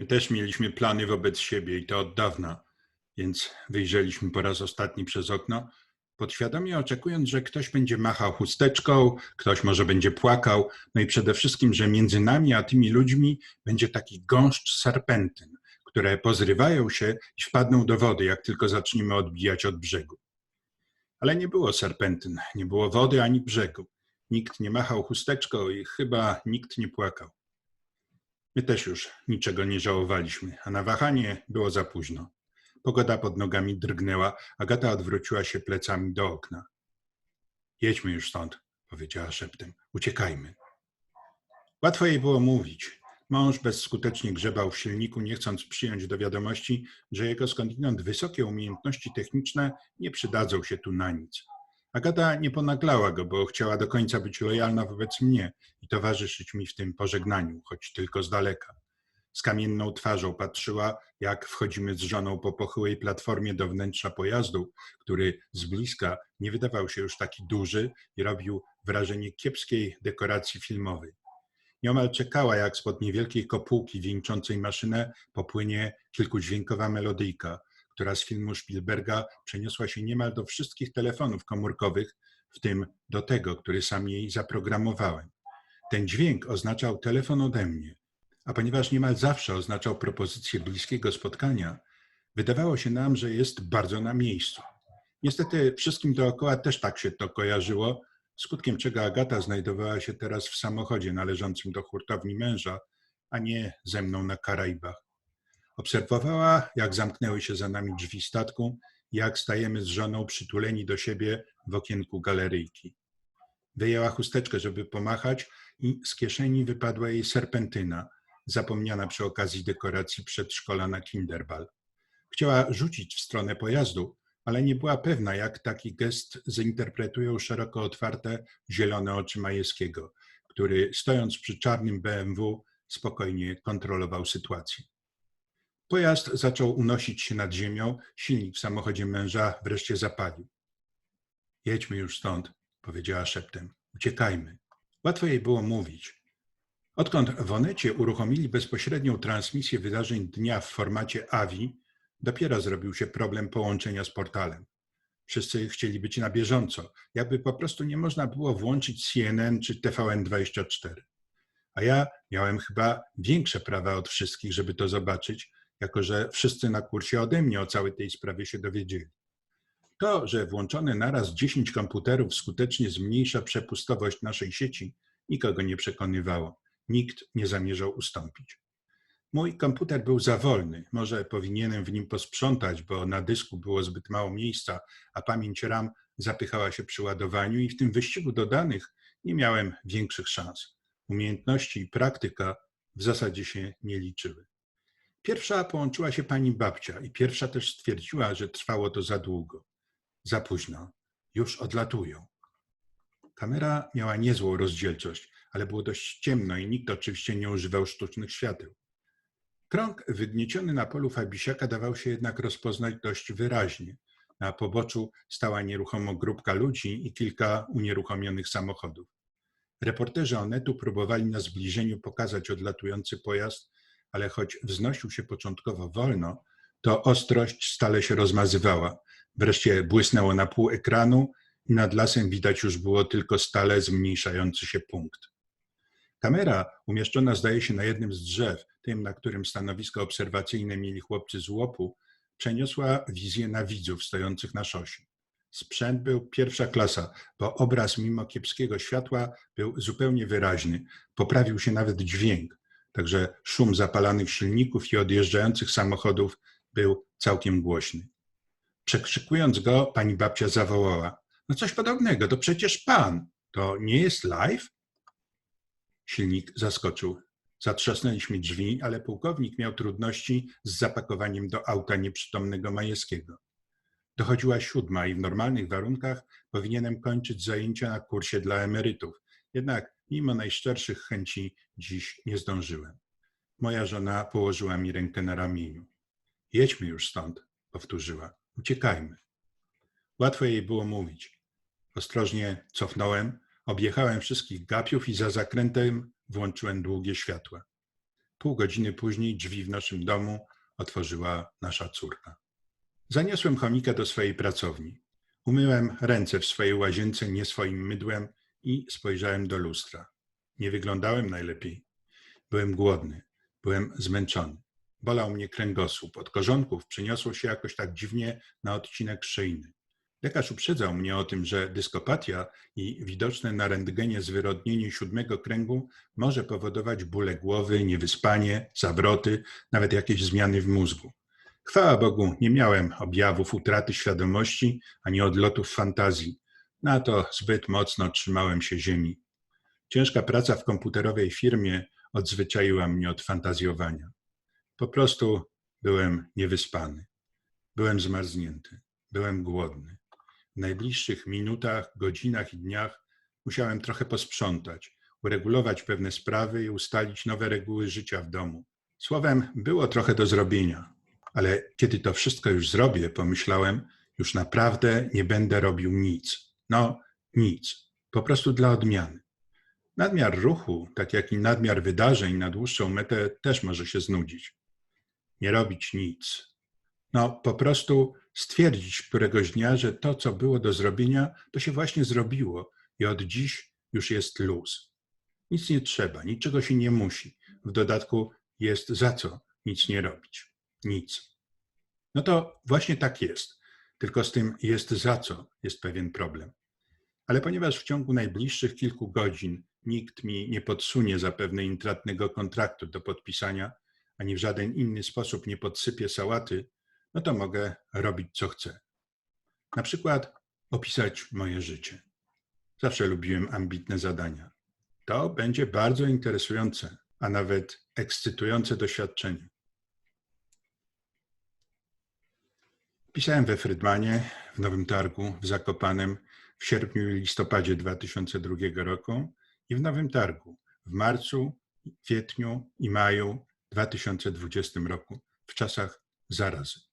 My też mieliśmy plany wobec siebie i to od dawna, więc wyjrzeliśmy po raz ostatni przez okno, podświadomie oczekując, że ktoś będzie machał chusteczką, ktoś może będzie płakał, no i przede wszystkim, że między nami a tymi ludźmi będzie taki gąszcz serpentyn, które pozrywają się i wpadną do wody, jak tylko zaczniemy odbijać od brzegu. Ale nie było serpentyn, nie było wody ani brzegu. Nikt nie machał chusteczką i chyba nikt nie płakał. My też już niczego nie żałowaliśmy, a na wahanie było za późno. Pogoda pod nogami drgnęła, Agata odwróciła się plecami do okna. Jedźmy już stąd, powiedziała szeptem. Uciekajmy. Łatwo jej było mówić. Mąż bezskutecznie grzebał w silniku, nie chcąc przyjąć do wiadomości, że jego skądinąd wysokie umiejętności techniczne nie przydadzą się tu na nic. Agata nie ponaglała go, bo chciała do końca być lojalna wobec mnie i towarzyszyć mi w tym pożegnaniu, choć tylko z daleka. Z kamienną twarzą patrzyła, jak wchodzimy z żoną po pochyłej platformie do wnętrza pojazdu, który z bliska nie wydawał się już taki duży i robił wrażenie kiepskiej dekoracji filmowej. Nieomal czekała, jak spod niewielkiej kopułki wieńczącej maszynę popłynie kilkudźwiękowa melodyjka, która z filmu Spielberga przeniosła się niemal do wszystkich telefonów komórkowych, w tym do tego, który sam jej zaprogramowałem. Ten dźwięk oznaczał telefon ode mnie, a ponieważ niemal zawsze oznaczał propozycję bliskiego spotkania, wydawało się nam, że jest bardzo na miejscu. Niestety wszystkim dookoła też tak się to kojarzyło, skutkiem czego Agata znajdowała się teraz w samochodzie należącym do hurtowni męża, a nie ze mną na Karaibach. Obserwowała, jak zamknęły się za nami drzwi statku, jak stajemy z żoną przytuleni do siebie w okienku galeryjki. Wyjęła chusteczkę, żeby pomachać i z kieszeni wypadła jej serpentyna, zapomniana przy okazji dekoracji przedszkola na Kinderball. Chciała rzucić w stronę pojazdu, ale nie była pewna, jak taki gest zinterpretują szeroko otwarte, zielone oczy Majewskiego, który stojąc przy czarnym BMW spokojnie kontrolował sytuację. Pojazd zaczął unosić się nad ziemią, silnik w samochodzie męża wreszcie zapalił. Jedźmy już stąd, powiedziała szeptem. Uciekajmy. Łatwo jej było mówić. Odkąd w Onecie uruchomili bezpośrednią transmisję wydarzeń dnia w formacie AVI, dopiero zrobił się problem połączenia z portalem. Wszyscy chcieli być na bieżąco, jakby po prostu nie można było włączyć CNN czy TVN24. A ja miałem chyba większe prawa od wszystkich, żeby to zobaczyć, jako że wszyscy na kursie ode mnie o całej tej sprawie się dowiedzieli. To, że włączone naraz 10 komputerów skutecznie zmniejsza przepustowość naszej sieci, nikogo nie przekonywało. Nikt nie zamierzał ustąpić. Mój komputer był za wolny. Może powinienem w nim posprzątać, bo na dysku było zbyt mało miejsca, a pamięć RAM zapychała się przy ładowaniu i w tym wyścigu do danych nie miałem większych szans. Umiejętności i praktyka w zasadzie się nie liczyły. Pierwsza połączyła się pani babcia i pierwsza też stwierdziła, że trwało to za długo. Za późno. Już odlatują. Kamera miała niezłą rozdzielczość, ale było dość ciemno i nikt oczywiście nie używał sztucznych świateł. Krąg wygnieciony na polu Fabisiaka dawał się jednak rozpoznać dość wyraźnie. Na poboczu stała nieruchomo grupka ludzi i kilka unieruchomionych samochodów. Reporterzy Onetu próbowali na zbliżeniu pokazać odlatujący pojazd, ale choć wznosił się początkowo wolno, to ostrość stale się rozmazywała. Wreszcie błysnęło na pół ekranu i nad lasem widać już było tylko stale zmniejszający się punkt. Kamera, umieszczona zdaje się na jednym z drzew, tym, na którym stanowisko obserwacyjne mieli chłopcy z łopu, przeniosła wizję na widzów stojących na szosie. Sprzęt był pierwsza klasa, bo obraz mimo kiepskiego światła był zupełnie wyraźny. Poprawił się nawet dźwięk, także szum zapalanych silników i odjeżdżających samochodów był całkiem głośny. Przekrzykując go, pani babcia zawołała: No coś podobnego, to przecież pan. To nie jest live? Silnik zaskoczył. Zatrzasnęliśmy drzwi, ale pułkownik miał trudności z zapakowaniem do auta nieprzytomnego Majewskiego. Dochodziła siódma i w normalnych warunkach powinienem kończyć zajęcia na kursie dla emerytów. Jednak mimo najszczerszych chęci dziś nie zdążyłem. Moja żona położyła mi rękę na ramieniu. Jedźmy już stąd, powtórzyła. Uciekajmy. Łatwo jej było mówić. Ostrożnie cofnąłem, objechałem wszystkich gapiów i za zakrętem włączyłem długie światła. Pół godziny później drzwi w naszym domu otworzyła nasza córka. Zaniosłem chomika do swojej pracowni. Umyłem ręce w swojej łazience nie swoim mydłem i spojrzałem do lustra. Nie wyglądałem najlepiej. Byłem głodny, byłem zmęczony. Bolał mnie kręgosłup. Od korzonków przyniosło się jakoś tak dziwnie na odcinek szyjny. Lekarz uprzedzał mnie o tym, że dyskopatia i widoczne na rentgenie zwyrodnienie siódmego kręgu może powodować bóle głowy, niewyspanie, zawroty, nawet jakieś zmiany w mózgu. Chwała Bogu, nie miałem objawów utraty świadomości ani odlotów fantazji. Na to zbyt mocno trzymałem się ziemi. Ciężka praca w komputerowej firmie odzwyczaiła mnie od fantazjowania. Po prostu byłem niewyspany. Byłem zmarznięty. Byłem głodny. W najbliższych minutach, godzinach i dniach musiałem trochę posprzątać, uregulować pewne sprawy i ustalić nowe reguły życia w domu. Słowem, było trochę do zrobienia, ale kiedy to wszystko już zrobię, pomyślałem, już naprawdę nie będę robił nic. No, nic. Po prostu dla odmiany. Nadmiar ruchu, tak jak i nadmiar wydarzeń na dłuższą metę też może się znudzić. Nie robić nic. No, po prostu stwierdzić któregoś dnia, że to, co było do zrobienia, to się właśnie zrobiło i od dziś już jest luz. Nic nie trzeba, niczego się nie musi. W dodatku jest za co nic nie robić. Nic. No to właśnie tak jest. Tylko z tym jest za co jest pewien problem. Ale ponieważ w ciągu najbliższych kilku godzin nikt mi nie podsunie zapewne intratnego kontraktu do podpisania, ani w żaden inny sposób nie podsypie sałaty, no to mogę robić co chcę. Na przykład opisać moje życie. Zawsze lubiłem ambitne zadania. To będzie bardzo interesujące, a nawet ekscytujące doświadczenie. Pisałem we Frydmanie, w Nowym Targu, w Zakopanem w sierpniu i listopadzie 2002 roku i w Nowym Targu w marcu, kwietniu i maju 2020 roku, w czasach zarazy.